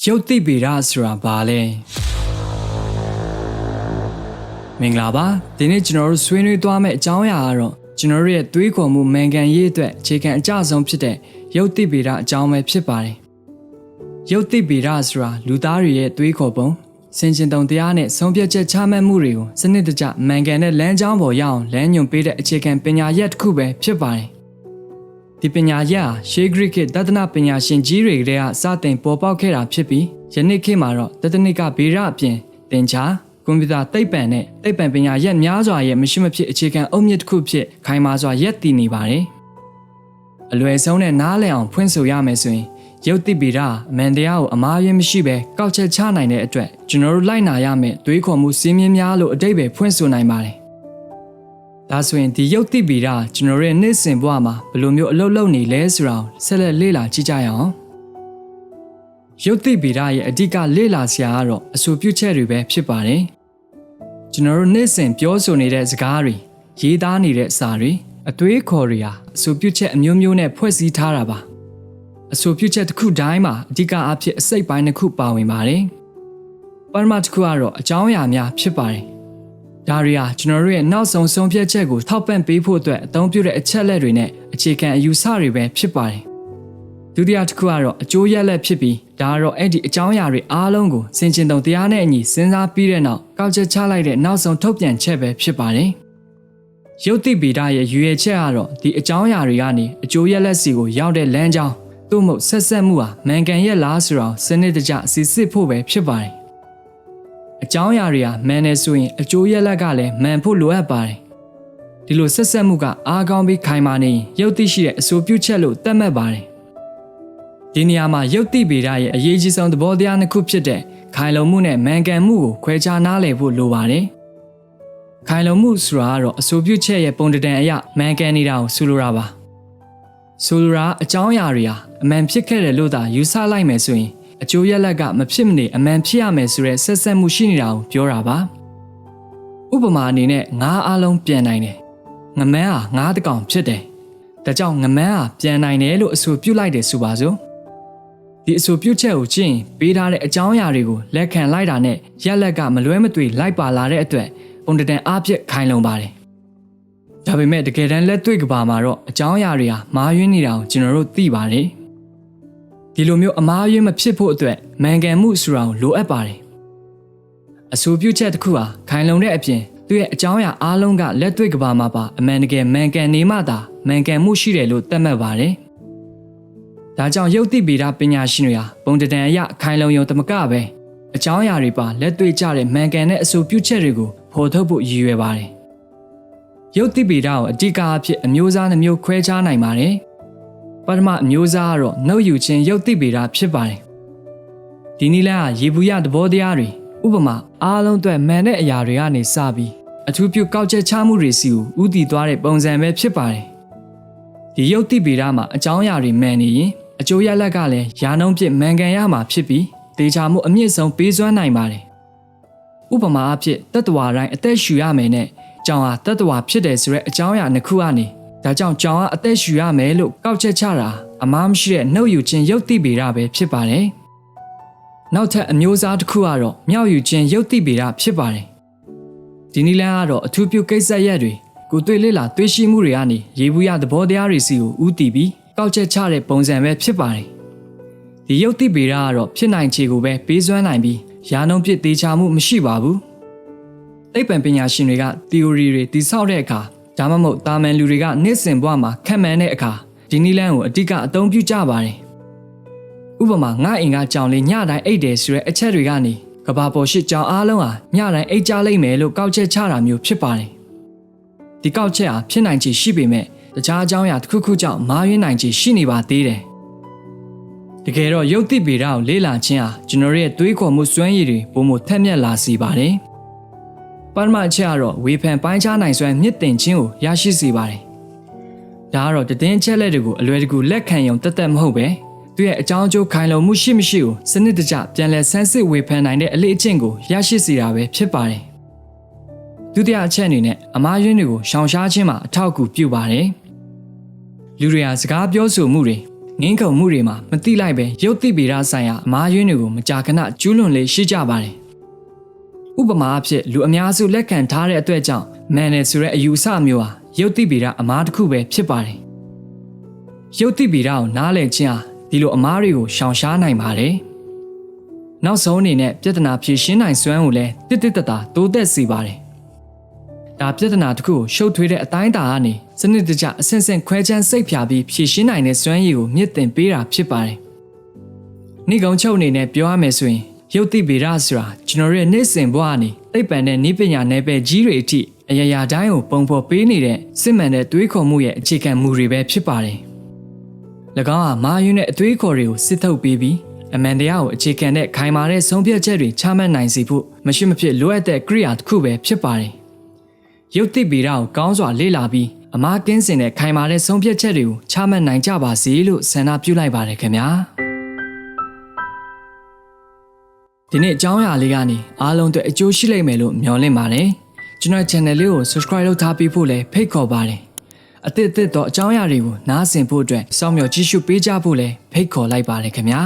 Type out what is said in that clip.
ရုပ်သိပေရဆိုတာဘာလဲမင်္ဂလာပါဒီနေ့ကျွန်တော်တို့ဆွေးနွေးသွားမယ့်အကြောင်းအရာကတော့ကျွန်တော်တို့ရဲ့သွေးခေါ်မှုမှန်ကန်ရေးအတွက်အခြေခံအကျဆုံးဖြစ်တဲ့ရုပ်သိပေရအကြောင်းပဲဖြစ်ပါတယ်ရုပ်သိပေရဆိုတာလူသားတွေရဲ့သွေးခေါ်ပုံစင်ကျင်တုံတရားနဲ့ဆုံးဖြတ်ချက်ချမှတ်မှုတွေကိုစနစ်တကျမှန်ကန်တဲ့လမ်းကြောင်းပေါ်ရအောင်လမ်းညွှန်ပေးတဲ့အခြေခံပညာရပ်တစ်ခုပဲဖြစ်ပါတယ် ဒီပညာရပ်ဟာရှေးဂရိခေတ်တသနာပညာရှင်ကြီးတွေကတည်းကစတင်ပေါ်ပေါက်ခဲ့တာဖြစ်ပြီးယနေ့ခေတ်မှာတော့တသနိကဗေဒအပြင်သင်္ချာကွန်ပျူတာသိပ္ပံနဲ့သိပ္ပံပညာရပ်များစွာရဲ့မရှိမဖြစ်အခြေခံအုတ်မြစ်တစ်ခုဖြစ်ခိုင်မာစွာရပ်တည်နေပါတယ်။အလွယ်ဆုံးနဲ့နားလည်အောင်ဖွင့်ဆိုရမယ်ဆိုရင်ရုပ်တိဗေဒအမှန်တရားကိုအမှားယွင်းမရှိဘဲကောက်ချက်ချနိုင်တဲ့အတွက်ကျွန်တော်တို့လိုက်နာရမယ့်တွေးခေါ်မှုစည်းမျဉ်းများလို့အတိတ်ပဲဖွင့်ဆိုနိုင်ပါတယ်။ ဒါဆိုရင်ဒီယုတ်တိဗီဒကျွန်တော်ရဲ့နေ့စဉ်ဘဝမှာဘယ်လိုမျိုးအလုပ်လုပ်နေလဲဆိုတာကိုဆက်လက်လေ့လာကြည့်ကြရအောင်ယုတ်တိဗီဒရဲ့အဓိကလေ့လာစရာကတော့အဆိုပြုချက်တွေပဲဖြစ်ပါတယ်ကျွန်တော်တို့နေ့စဉ်ပြောဆိုနေတဲ့စကားတွေရေးသားနေတဲ့စာတွေအသွေးခေါ်တွေဟာအဆိုပြုချက်အမျိုးမျိုးနဲ့ဖွဲ့စည်းထားတာပါအဆိုပြုချက်တစ်ခုတိုင်းမှာအဓိကအဖြစ်အစိတ်ပိုင်းတစ်ခုပါဝင်ပါတယ်ပရမတ်တစ်ခုကတော့အကြောင်းအရာများဖြစ်ပါတယ် ဒါတွေဟာကျွန်တော်တို့ရဲ့နောက်ဆုံးဆုံးဖြတ်ချက်ကိုထောက်ပံ့ပေးဖို့အတွက်အသုံးပြုတဲ့အချက်လက်တွေနဲ့အခြေခံအယူဆတွေပဲဖြစ်ပါတယ်။ဒုတိယတစ်ခုကတော့အကျိုးရက်လက်ဖြစ်ပြီးဒါကတော့အဲ့ဒီအကြောင်းအရာတွေအားလုံးကိုစင်ကျင်တုံတရားနဲ့အညီစဉ်းစားပြီးတဲ့နောက်ကောက်ချက်ချလိုက်တဲ့နောက်ဆုံးထုတ်ပြန်ချက်ပဲဖြစ်ပါတယ်။ရုပ်တိဗေဒရဲ့ရွေးချက်ကတော့ဒီအကြောင်းအရာတွေကနေအကျိုးရက်လက်စီကိုရောက်တဲ့လမ်းကြောင်းသို့မဟုတ်ဆက်ဆက်မှုဟာမှန်ကန်ရဲ့လားဆိုတာကိုစနစ်တကျစီစစ်ဖို့ပဲဖြစ်ပါတယ်။ အကြောင်းအရာတွေဟာမှန်နေဆိုရင်အကျိုးရလဒ်ကလည်းမှန်ဖို့လိုအပ်ပါတယ်။ဒီလိုဆက်ဆက်မှုကအားကောင်းပြီးခိုင်မာနေရင်ရုပ်သိရှိတဲ့အဆိုပြုချက်လို့သတ်မှတ်ပါတယ်။ဒီနေရာမှာရုပ်သိဗေဒရဲ့အရေးကြီးဆုံးသဘောတရားနှစ်ခုဖြစ်တဲ့ခိုင်လုံမှုနဲ့မှန်ကန်မှုကိုခွဲခြားနားလည်ဖို့လိုပါတယ်။ခိုင်လုံမှုဆိုတာကတော့အဆိုပြုချက်ရဲ့ပုံတံတန်အရမှန်ကန်နေတာကိုဆိုလိုတာပါ။ဆိုလိုတာအကြောင်းအရာတွေဟာအမှန်ဖြစ်ခဲ့တယ်လို့သာယူဆလိုက်မယ်ဆိုရင် အကျိုးရလဒ်ကမဖြစ်မနေအမှန်ဖြစ်ရမယ်ဆိုတဲ့ဆက်ဆက်မှုရှိနေတာကိုပြောတာပါဥပမာအနေနဲ့ငါးအလုံးပြန်နိုင်တယ်ငမန်းဟာငါးတစ်ကောင်ဖြစ်တယ်ဒါကြောင့်ငမန်းဟာပြန်နိုင်တယ်လို့အဆိုပြုလိုက်တယ်ဆိုပါစို့ဒီအဆိုပြုချက်ကိုကြည့်ရင်ပေးထားတဲ့အကြောင်းအရာတွေကိုလက်ခံလိုက်တာနဲ့ရက်လက်ကမလွဲမသွေလိုက်ပါလာတဲ့အတွက်ပုံတံတန်အားဖြင့်ခိုင်လုံပါတယ်ဒါပေမဲ့တကယ်တမ်းလက်တွေ့ကဘာမှာတော့အကြောင်းအရာတွေဟာမာယွင်းနေတာကိုကျွန်တော်တို့သိပါတယ် ဒီလိုမျိုးအမားယွင်းမဖြစ်ဖို့အတွက်မှန်ကန်မှုဆိုတာကိုလိုအပ်ပါတယ်။အဆိုပြုချက်တစ်ခုဟာခိုင်လုံတဲ့အပြင်သူ့ရဲ့အကြောင်းအရာအားလုံးကလက်တွေ့ကဘာမှာပါအမှန်တကယ်မှန်ကန်နေမှသာမှန်ကန်မှုရှိတယ်လို့သတ်မှတ်ပါတယ်။ဒါကြောင့်ယုတ်တိဗေဒပညာရှင်တွေဟာပုံတံတန်အရခိုင်လုံရုံတမကပဲအကြောင်းအရာတွေပါလက်တွေ့ကျတဲ့မှန်ကန်တဲ့အဆိုပြုချက်တွေကိုဖော်ထုတ်ဖို့ရည်ရွယ်ပါတယ်။ယုတ်တိဗေဒကိုအဓိကအဖြစ်အမျိုးအစားနှမျိုးခွဲခြားနိုင်ပါတယ်။ ပထမအမျိုးအစားကတော့နှုတ်ယူခြင်းရုပ်သိပေတာဖြစ်ပါတယ်။ဒီနည်းလမ်းဟာရေဘူးရသဘောတရားတွေဥပမာအားလုံးအတွက်မှန်တဲ့အရာတွေကနေစပြီးအထူးပြုကောက်ချက်ချမှုတွေစီကိုဥတည်သွားတဲ့ပုံစံပဲဖြစ်ပါတယ်။ဒီရုပ်သိပေတာမှာအကြောင်းအရာတွေမှန်နေရင်အကျိုးရလဒ်ကလည်းယာနှုံးပြစ်မှန်ကန်ရမှာဖြစ်ပြီးဒေချာမှုအမြင့်ဆုံးပေးစွမ်းနိုင်ပါတယ်။ဥပမာအဖြစ်တတ္တဝါတိုင်းအသက်ရှူရမယ်နဲ့ကြောင်ဟာတတ္တဝါဖြစ်တယ်ဆိုတဲ့အကြောင်းအရာတစ်ခုကနေ ဒါကြောင့်ကြောင်ကအသက်ရှူရမယ်လို့ကောက်ချက်ချတာအမားမရှိတဲ့နှုတ်ယူခြင်းရုပ်တိပေတာပဲဖြစ်ပါတယ်။နောက်ထပ်အမျိုးအစားတစ်ခုကတော့မြောက်ယူခြင်းရုပ်တိပေတာဖြစ်ပါတယ်။ဒီနည်းလမ်းကတော့အထူးပြုကိစ္စရက်တွေကိုယ်တွေ့လေ့လာတွေ့ရှိမှုတွေကနေရေဘူးရသဘောတရားတွေစီကိုဥတည်ပြီးကောက်ချက်ချတဲ့ပုံစံပဲဖြစ်ပါတယ်။ဒီရုပ်တိပေတာကတော့ဖြစ်နိုင်ခြေကိုပဲပေးစွမ်းနိုင်ပြီးယာနှုံးပြစ်သေးချာမှုမရှိပါဘူး။သိပ္ပံပညာရှင်တွေက theory တွေတည်ဆောက်တဲ့အခါ ဒါမှမဟုတ်တာမန်လူတွေကနေ့စဉ်ဘဝမှာခံမှန်းတဲ့အခါဒီနည်းလမ်းကိုအတိကအသုံးပြုကြပါတယ်။ဥပမာငါအိမ်ကကြောင်လေးညတိုင်းအိတ်တယ်ဆိုတဲ့အချက်တွေကနေကဘာပေါ်ရှိကြောင်အားလုံးဟာညတိုင်းအိတ်ကြလိမ့်မယ်လို့ကောက်ချက်ချတာမျိုးဖြစ်ပါတယ်။ဒီကောက်ချက်ဟာဖြစ်နိုင်ခြေရှိပေမဲ့တခြားအကြောင်းအရာတစ်ခုခုကြောင့်မာယွင်းနိုင်ခြေရှိနေပါသေးတယ်။တကယ်တော့ယုတ်တိပေတာကိုလေ့လာခြင်းဟာကျွန်တော်ရဲ့တွေးခေါ်မှုစွမ်းရည်တွေပုံမထက်မြက်လာစေပါတယ်။ ပထမအချက်ကတော့ဝေဖန်ပိုင်းခြားနိုင်စွမ်းမြင့်တင်ခြင်းကိုရရှိစေပါတယ်။ဒါကတော့တည်င်းချက်လက်တွေကိုအလွယ်တကူလက်ခံရုံတက်တက်မဟုတ်ပဲသူရဲ့အကြောင်းအကျိုးခိုင်လုံမှုရှိမရှိကိုစနစ်တကျပြန်လည်ဆန်းစစ်ဝေဖန်နိုင်တဲ့အလေးအကျင့်ကိုရရှိစေတာပဲဖြစ်ပါတယ်။ဒုတိယအချက်အနေနဲ့အမားယွင်းတွေကိုရှောင်ရှားခြင်းမှာအထောက်အကူပြုပါတယ်။လူတွေဟာစကားပြောဆိုမှုတွေငင်းခုန်မှုတွေမှာမတိလိုက်ပဲရုပ်သိဗေဒဆိုင်ရာအမားယွင်းတွေကိုမကြာခဏကျူးလွန်လေရှိကြပါတယ် ဥပမာအဖြစ်လူအများစုလက်ခံထားတဲ့အတွက်ကြောင့်မန်နယ်ဆိုတဲ့အယူအဆမျိုးဟာရုပ်သိဗေဒအမားတစ်ခုပဲဖြစ်ပါတယ်ရုပ်သိဗေဒကိုနားလည်ခြင်းဟာဒီလိုအမားတွေကိုရှောင်ရှားနိုင်ပါတယ်နောက်ဆုံးအနေနဲ့ပြဿနာဖြေရှင်းနိုင်စွမ်းကိုလည်းတစ်တစ်တတာတိုးတက်စေပါတယ်ဒါပြဿနာတစ်ခုကိုရှုပ်ထွေးတဲ့အတိုင်းအတာကနေစနစ်တကျအဆင့်ဆင့်ခွဲခြမ်းစိတ်ဖြာပြီးဖြေရှင်းနိုင်တဲ့စွမ်းရည်ကိုမြင့်တင်ပေးတာဖြစ်ပါတယ်။ဤကုံချုပ်အနေနဲ့ပြောရမယ်ဆိုရင် ရုပ်တိဗေဒဆိုတာကျွန်တော်ရဲ့နေ့စဉ်ဘဝကနေသိပ္ပံနဲ့နည်းပညာနယ်ပယ်ကြီးတွေအထိအရာရာတိုင်းကိုပုံဖော်ပေးနေတဲ့စစ်မှန်တဲ့တွေးခေါ်မှုရဲ့အခြေခံမူတွေပဲဖြစ်ပါတယ်။၎င်းဟာမာယွန်းနဲ့အတွေးခေါ်တွေကိုစစ်ထုတ်ပေးပြီးအမှန်တရားကိုအခြေခံတဲ့ခိုင်မာတဲ့ဆုံးဖြတ်ချက်တွေချမှတ်နိုင်စေဖို့မရှိမဖြစ်လိုအပ်တဲ့ကိရိယာတစ်ခုပဲဖြစ်ပါတယ်။ရုပ်တိဗေဒကိုကောင်းစွာလေ့လာပြီးအမားကင်းစင်တဲ့ခိုင်မာတဲ့ဆုံးဖြတ်ချက်တွေကိုချမှတ်နိုင်ကြပါစေလို့ဆန္ဒပြုလိုက်ပါတယ်ခင်ဗျာ ဒီနေ့အကြောင်းအရာလေးကနေအားလုံးအတွက်အကျိုးရှိလိမ့်မယ်လို့မျှော်လင့်ပါတယ်ကျွန်တော် channel လေးကို subscribe လုပ်ထားပြီးဖို့လည်းဖိတ်ခေါ်ပါတယ်အသစ်အသစ်တော့အကြောင်းအရာတွေကိုနားဆင်ဖို့အတွက်စောင့်မျှော်ကြည့်ရှုပေးကြဖို့လည်းဖိတ်ခေါ်လိုက်ပါတယ်ခင်ဗျာ